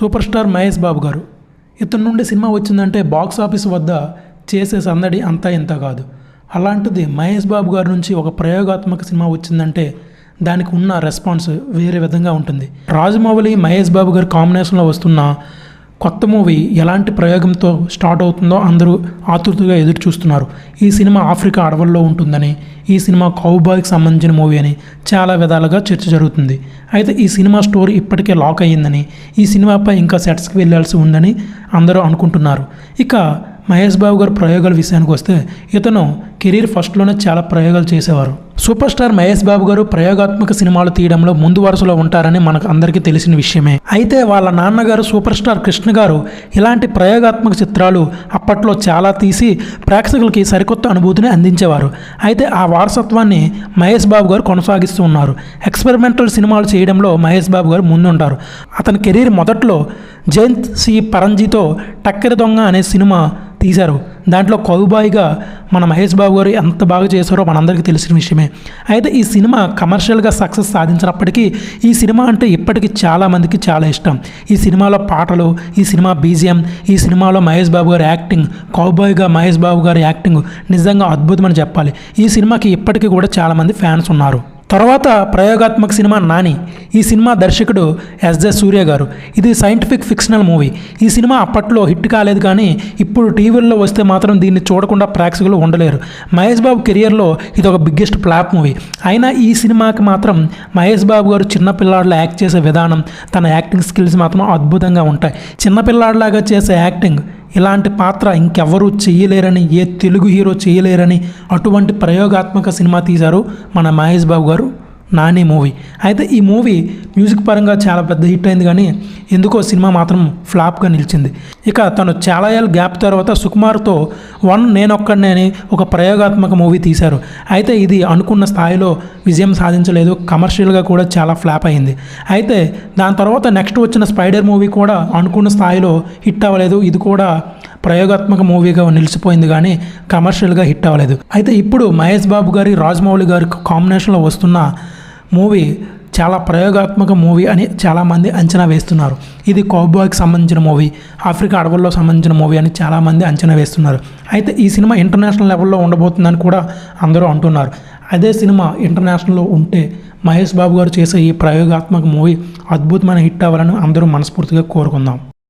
Super star Mahesh Babu గారు ఇతని నుండి సినిమా వచ్చిందంటే బాక్స్ ఆఫీస్ వద్ద చేసే సందడి అంతా ఇంత కాదు. అలాంటిది మహేష్ బాబు గారి నుంచి ఒక ప్రయోగాత్మక సినిమా వచ్చిందంటే దానికి ఉన్న రెస్పాన్స్ వేరే విధంగా ఉంటుంది. రాజమౌళి మహేష్ బాబు గారి కాంబినేషన్లో వస్తున్న కొత్త మూవీ ఎలాంటి ప్రయోగంతో స్టార్ట్ అవుతుందో అందరూ ఆతృతగా ఎదురు చూస్తున్నారు ఈ సినిమా ఆఫ్రికా అడవుల్లో ఉంటుందని ఈ సినిమా కౌబాయ్కి సంబంధించిన మూవీ అని చాలా విధాలుగా చర్చ జరుగుతుంది. అయితే ఈ సినిమా స్టోరీ ఇప్పటికే లాక్ అయ్యిందని ఈ సినిమాపై ఇంకా సెట్స్కి వెళ్ళాల్సి ఉందని అందరూ అనుకుంటున్నారు. ఇక మహేష్ బాబు గారు ప్రయోగాల విషయానికి వస్తే ఇతను కెరీర్ ఫస్ట్లోనే చాలా ప్రయోగాలు చేసేవారు. సూపర్ స్టార్ మహేష్ బాబు గారు ప్రయోగాత్మక సినిమాలు తీయడంలో ముందు వరుసలో ఉంటారని మనకు అందరికీ తెలిసిన విషయమే. అయితే వాళ్ళ నాన్నగారు సూపర్ స్టార్ కృష్ణ గారు ఇలాంటి ప్రయోగాత్మక చిత్రాలు అప్పట్లో చాలా తీసి ప్రేక్షకులకి సరికొత్త అనుభూతిని అందించేవారు. అయితే ఆ వారసత్వాన్ని మహేష్ బాబు గారు కొనసాగిస్తూ ఉన్నారు. ఎక్స్పెరిమెంటల్ సినిమాలు చేయడంలో మహేష్ బాబు గారు ముందుంటారు. అతని కెరీర్ మొదట్లో జయంత్ సి పరంజీతో టక్కెర దొంగ అనే సినిమా తీశారు. దాంట్లో కౌబాయిగా మన మహేష్ బాబు గారు ఎంత బాగా చేశారో మనందరికీ తెలిసిన విషయమే. అయితే ఈ సినిమా కమర్షియల్గా సక్సెస్ సాధించినప్పటికీ ఈ సినిమా అంటే ఇప్పటికీ చాలామందికి చాలా ఇష్టం. ఈ సినిమాలో పాటలు ఈ సినిమా బీజిఎం ఈ సినిమాలో మహేష్ బాబు గారి యాక్టింగ్ కౌబాయ్గా మహేష్ బాబు గారి యాక్టింగ్ నిజంగా అద్భుతమని చెప్పాలి. ఈ సినిమాకి ఇప్పటికీ కూడా చాలామంది ఫ్యాన్స్ ఉన్నారు. తర్వాత ప్రయోగాత్మక సినిమా నాని ఈ సినిమా దర్శకుడు ఎస్జే సూర్య గారు. ఇది సైంటిఫిక్ ఫిక్షనల్ మూవీ. ఈ సినిమా అప్పట్లో హిట్ కాలేదు కానీ ఇప్పుడు టీవీల్లో వస్తే మాత్రం దీన్ని చూడకుండా ప్రేక్షకులు ఉండలేరు. మహేష్ బాబు కెరియర్లో ఇది ఒక బిగ్గెస్ట్ ఫ్లాప్ మూవీ. అయినా ఈ సినిమాకి మాత్రం మహేష్ బాబు గారు చిన్నపిల్లాడిలో యాక్ట్ చేసే విధానం తన యాక్టింగ్ స్కిల్స్ మాత్రం అద్భుతంగా ఉంటాయి. చిన్నపిల్లాడిలాగా చేసే యాక్టింగ్ ఇలాంటి పాత్ర ఇంకెవ్వరూ చేయలేరని ఏ తెలుగు హీరో చేయలేరని అటువంటి ప్రయోగాత్మక సినిమా తీశారు మన మహేష్ బాబు గారు. నాని మూవీ. అయితే ఈ మూవీ మ్యూజిక్ పరంగా చాలా పెద్ద హిట్ అయింది కానీ ఎందుకో సినిమా మాత్రం ఫ్లాప్గా నిలిచింది. ఇక తను చాలా ఏళ్ళ గ్యాప్ తర్వాత సుకుమార్తో వన్ నేనొక్కడనే అని ఒక ప్రయోగాత్మక మూవీ తీశారు. అయితే ఇది అనుకున్న స్థాయిలో విజయం సాధించలేదు. కమర్షియల్గా కూడా చాలా ఫ్లాప్ అయింది. అయితే దాని తర్వాత నెక్స్ట్ వచ్చిన స్పైడర్ మూవీ కూడా అనుకున్న స్థాయిలో హిట్ అవ్వలేదు. ఇది కూడా ప్రయోగాత్మక మూవీగా నిలిచిపోయింది కానీ కమర్షియల్గా హిట్ అవ్వలేదు. అయితే ఇప్పుడు మహేష్ బాబు గారి రాజమౌళి గారి కాంబినేషన్లో వస్తున్న మూవీ చాలా ప్రయోగాత్మక మూవీ అని చాలామంది అంచనా వేస్తున్నారు. ఇది కౌబాయ్కి సంబంధించిన మూవీ ఆఫ్రికా అడవుల్లో సంబంధించిన మూవీ అని చాలామంది అంచనా వేస్తున్నారు. అయితే ఈ సినిమా ఇంటర్నేషనల్ లెవెల్లో ఉండబోతుందని కూడా అందరూ అంటున్నారు. అదే సినిమా ఇంటర్నేషనల్లో ఉంటే మహేష్ బాబు గారు చేసే ఈ ప్రయోగాత్మక మూవీ అద్భుతమైన హిట్ అవ్వాలని అందరూ మనస్ఫూర్తిగా కోరుకుందాం.